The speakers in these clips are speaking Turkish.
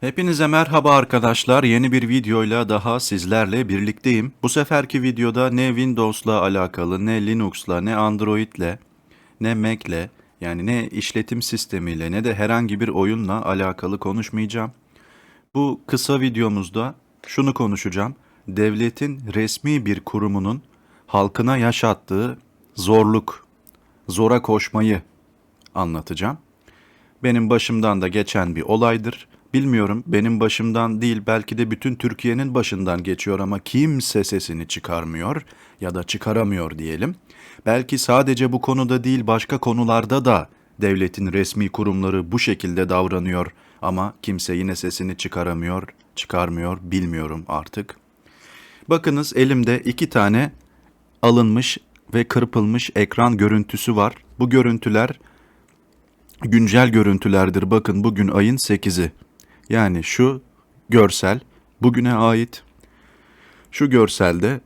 Hepinize merhaba arkadaşlar. Yeni bir videoyla daha sizlerle birlikteyim. Bu seferki videoda ne Windows'la alakalı, ne Linux'la, ne Android'le, ne Mac'le, yani ne işletim sistemiyle, ne de herhangi bir oyunla alakalı konuşmayacağım. Bu kısa videomuzda şunu konuşacağım. Devletin resmi bir kurumunun halkına yaşattığı zorluk, zora koşmayı anlatacağım. Benim başımdan da geçen bir olaydır. Bilmiyorum benim başımdan değil belki de bütün Türkiye'nin başından geçiyor ama kimse sesini çıkarmıyor ya da çıkaramıyor diyelim. Belki sadece bu konuda değil başka konularda da devletin resmi kurumları bu şekilde davranıyor ama kimse yine sesini çıkaramıyor, çıkarmıyor bilmiyorum artık. Bakınız elimde iki tane alınmış ve kırpılmış ekran görüntüsü var. Bu görüntüler güncel görüntülerdir. Bakın bugün ayın 8'i. Yani şu görsel bugüne ait. Şu görselde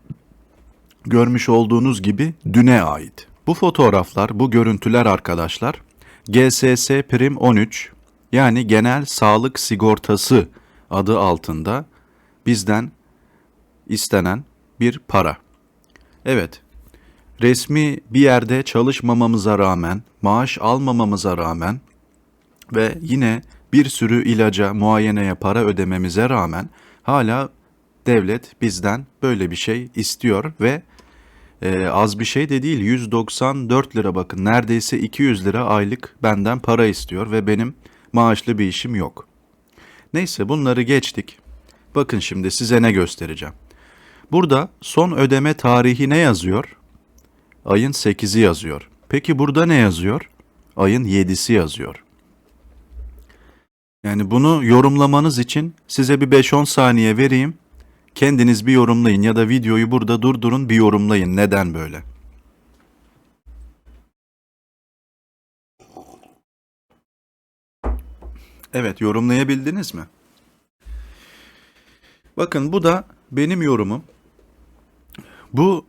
görmüş olduğunuz gibi düne ait. Bu fotoğraflar, bu görüntüler arkadaşlar GSS Prim 13 yani Genel Sağlık Sigortası adı altında bizden istenen bir para. Evet, resmi bir yerde çalışmamamıza rağmen, maaş almamamıza rağmen ve yine bir sürü ilaca, muayeneye para ödememize rağmen hala devlet bizden böyle bir şey istiyor ve e, az bir şey de değil 194 lira bakın neredeyse 200 lira aylık benden para istiyor ve benim maaşlı bir işim yok. Neyse bunları geçtik. Bakın şimdi size ne göstereceğim. Burada son ödeme tarihi ne yazıyor? Ayın 8'i yazıyor. Peki burada ne yazıyor? Ayın 7'si yazıyor. Yani bunu yorumlamanız için size bir 5-10 saniye vereyim. Kendiniz bir yorumlayın ya da videoyu burada durdurun bir yorumlayın. Neden böyle? Evet, yorumlayabildiniz mi? Bakın bu da benim yorumum. Bu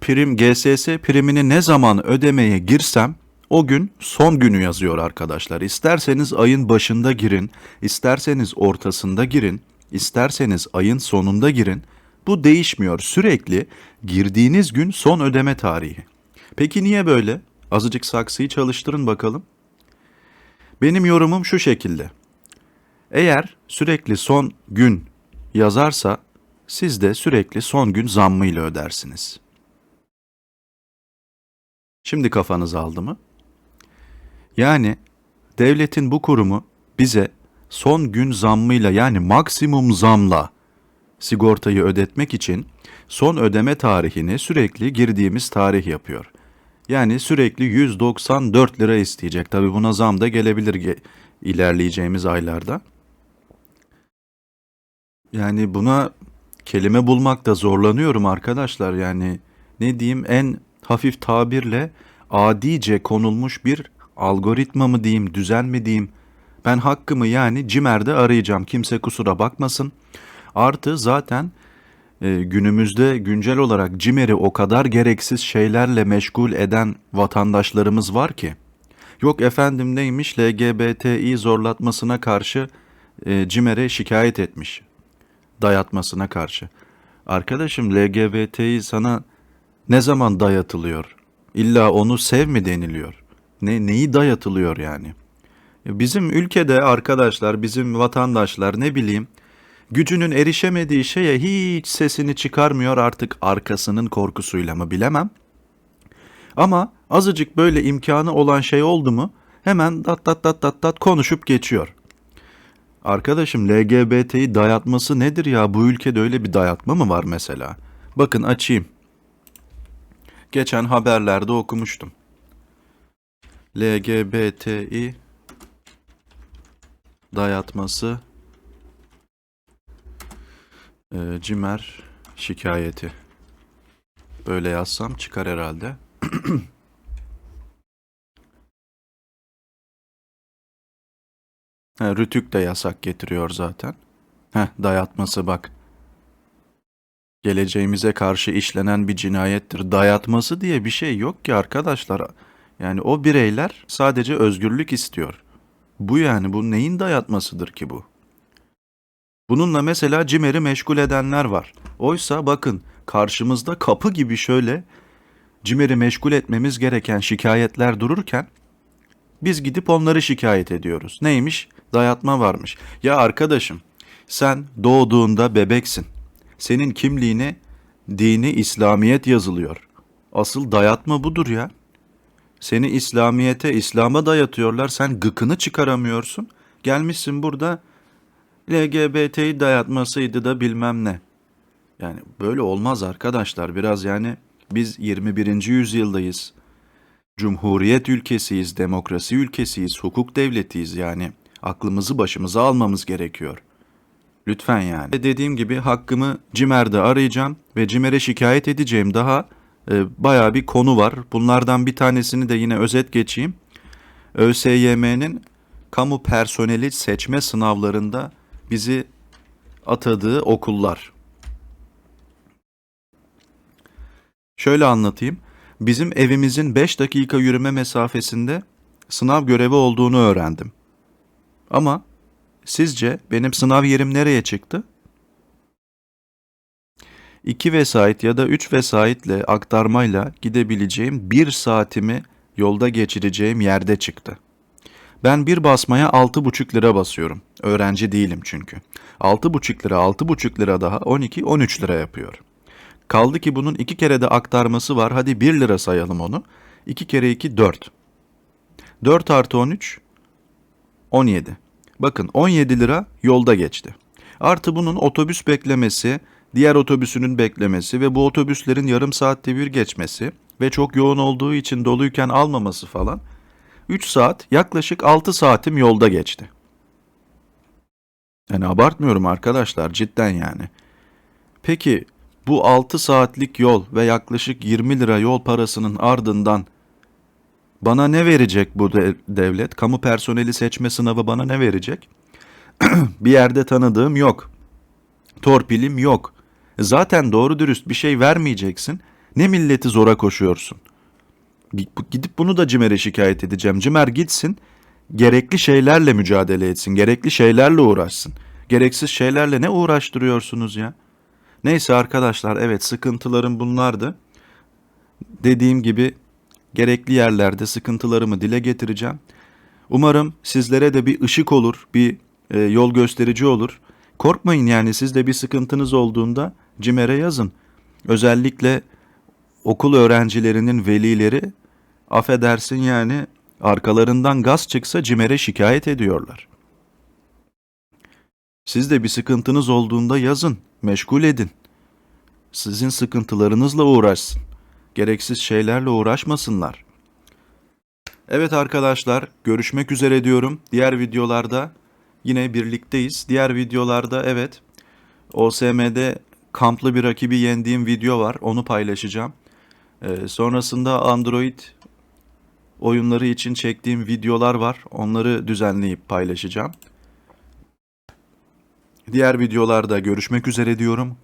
prim GSS primini ne zaman ödemeye girsem o gün son günü yazıyor arkadaşlar. İsterseniz ayın başında girin, isterseniz ortasında girin, isterseniz ayın sonunda girin. Bu değişmiyor. Sürekli girdiğiniz gün son ödeme tarihi. Peki niye böyle? Azıcık saksıyı çalıştırın bakalım. Benim yorumum şu şekilde. Eğer sürekli son gün yazarsa siz de sürekli son gün zammıyla ödersiniz. Şimdi kafanız aldı mı? Yani devletin bu kurumu bize son gün zammıyla yani maksimum zamla sigortayı ödetmek için son ödeme tarihini sürekli girdiğimiz tarih yapıyor. Yani sürekli 194 lira isteyecek. Tabi buna zam da gelebilir ge- ilerleyeceğimiz aylarda. Yani buna kelime bulmakta zorlanıyorum arkadaşlar. Yani ne diyeyim en hafif tabirle adice konulmuş bir algoritma mı diyeyim, düzen mi diyeyim. Ben hakkımı yani CİMER'de arayacağım. Kimse kusura bakmasın. Artı zaten e, günümüzde güncel olarak CİMER'i o kadar gereksiz şeylerle meşgul eden vatandaşlarımız var ki. Yok efendim neymiş LGBTİ zorlatmasına karşı e, CİMER'e şikayet etmiş. Dayatmasına karşı. Arkadaşım LGBTİ sana ne zaman dayatılıyor? İlla onu sev mi deniliyor? Ne neyi dayatılıyor yani? Bizim ülkede arkadaşlar, bizim vatandaşlar ne bileyim gücünün erişemediği şeye hiç sesini çıkarmıyor artık arkasının korkusuyla mı bilemem. Ama azıcık böyle imkanı olan şey oldu mu hemen dat dat dat dat dat konuşup geçiyor. Arkadaşım LGBT'yi dayatması nedir ya? Bu ülkede öyle bir dayatma mı var mesela? Bakın açayım. Geçen haberlerde okumuştum. LGBTİ dayatması e, cimer şikayeti. Böyle yazsam çıkar herhalde. ha, Rütük de yasak getiriyor zaten. Heh, dayatması bak. Geleceğimize karşı işlenen bir cinayettir. Dayatması diye bir şey yok ki arkadaşlar. Yani o bireyler sadece özgürlük istiyor. Bu yani bu neyin dayatmasıdır ki bu? Bununla mesela CİMER'i meşgul edenler var. Oysa bakın karşımızda kapı gibi şöyle CİMER'i meşgul etmemiz gereken şikayetler dururken biz gidip onları şikayet ediyoruz. Neymiş? Dayatma varmış. Ya arkadaşım sen doğduğunda bebeksin. Senin kimliğine dini İslamiyet yazılıyor. Asıl dayatma budur ya. Seni İslamiyete, İslam'a dayatıyorlar. Sen gıkını çıkaramıyorsun. Gelmişsin burada LGBT'yi dayatmasıydı da bilmem ne. Yani böyle olmaz arkadaşlar. Biraz yani biz 21. yüzyıldayız. Cumhuriyet ülkesiyiz, demokrasi ülkesiyiz, hukuk devletiyiz yani. Aklımızı başımıza almamız gerekiyor. Lütfen yani. Dediğim gibi hakkımı CİMER'de arayacağım ve CİMER'e şikayet edeceğim. Daha e, bayağı bir konu var. Bunlardan bir tanesini de yine özet geçeyim. ÖSYM'nin kamu personeli seçme sınavlarında bizi atadığı okullar. Şöyle anlatayım. Bizim evimizin 5 dakika yürüme mesafesinde sınav görevi olduğunu öğrendim. Ama sizce benim sınav yerim nereye çıktı? 2 vesait ya da 3 vesaitle aktarmayla gidebileceğim 1 saatimi yolda geçireceğim yerde çıktı. Ben bir basmaya 6,5 lira basıyorum. Öğrenci değilim çünkü. 6,5 lira 6,5 lira daha 12 13 lira yapıyor. Kaldı ki bunun iki kere de aktarması var. Hadi 1 lira sayalım onu. 2 kere 2 4. 4 artı 13 17. Bakın 17 lira yolda geçti. Artı bunun otobüs beklemesi, diğer otobüsünün beklemesi ve bu otobüslerin yarım saatte bir geçmesi ve çok yoğun olduğu için doluyken almaması falan 3 saat yaklaşık 6 saatim yolda geçti. Yani abartmıyorum arkadaşlar cidden yani. Peki bu 6 saatlik yol ve yaklaşık 20 lira yol parasının ardından bana ne verecek bu de- devlet? Kamu personeli seçme sınavı bana ne verecek? bir yerde tanıdığım yok. Torpilim yok. Zaten doğru dürüst bir şey vermeyeceksin. Ne milleti zora koşuyorsun? Gidip bunu da CİMER'e şikayet edeceğim. CİMER gitsin, gerekli şeylerle mücadele etsin, gerekli şeylerle uğraşsın. Gereksiz şeylerle ne uğraştırıyorsunuz ya? Neyse arkadaşlar evet sıkıntılarım bunlardı. Dediğim gibi gerekli yerlerde sıkıntılarımı dile getireceğim. Umarım sizlere de bir ışık olur, bir e, yol gösterici olur. Korkmayın yani siz de bir sıkıntınız olduğunda CİMER'e yazın. Özellikle okul öğrencilerinin velileri affedersin yani arkalarından gaz çıksa CİMER'e şikayet ediyorlar. Siz de bir sıkıntınız olduğunda yazın, meşgul edin. Sizin sıkıntılarınızla uğraşsın. Gereksiz şeylerle uğraşmasınlar. Evet arkadaşlar, görüşmek üzere diyorum. Diğer videolarda yine birlikteyiz. Diğer videolarda evet, OSM'de kamplı bir rakibi yendiğim video var. Onu paylaşacağım. Ee, sonrasında Android oyunları için çektiğim videolar var. Onları düzenleyip paylaşacağım. Diğer videolarda görüşmek üzere diyorum.